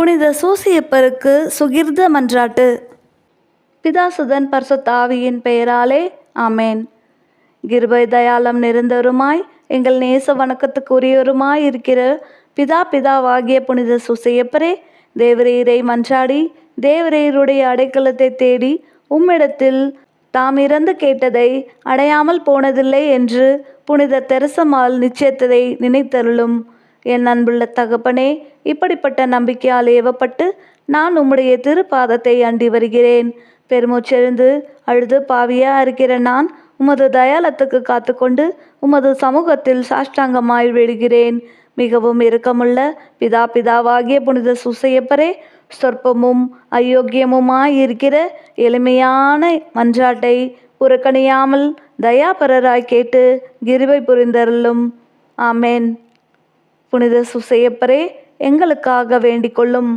புனித சூசியப்பருக்கு சுகிர்த மன்றாட்டு. பிதாசுதன் பர்சுத்தாவியின் பெயராலே ஆமேன். கிருபை தயாளம் நிறைந்தவருமாய் எங்கள் நேச வணக்கத்துக்குரியவருமாய் இருக்கிற பிதா பிதாவாகிய புனித சுசையப்பரே தேவரீரை மன்றாடி தேவரீருடைய அடைக்கலத்தை தேடி உம்மிடத்தில் தாம் இறந்து கேட்டதை அடையாமல் போனதில்லை என்று புனித தெரசமால் நிச்சயத்ததை நினைத்தருளும். என் அன்புள்ள தகப்பனே இப்படிப்பட்ட நம்பிக்கையால் ஏவப்பட்டு நான் உம்முடைய திருப்பாதத்தை அண்டி வருகிறேன். பெருமூச்செழுந்து அழுது பாவியா இருக்கிற நான் உமது தயாலத்துக்கு காத்துக்கொண்டு உமது சமூகத்தில் சாஷ்டாங்கமாய் விழுகிறேன் மிகவும் இரக்கமுள்ள பிதா பிதாவாகிய புனித சுசையப்பரே சொற்பமும் அயோக்கியமுமாய் இருக்கிற எளிமையான மன்றாட்டை புறக்கணியாமல் தயாபரராய் கேட்டு கிருவை புரிந்தருளும். ஆமேன். புனித சுசையப்பரே எங்களுக்காக வேண்டிக் கொள்ளும்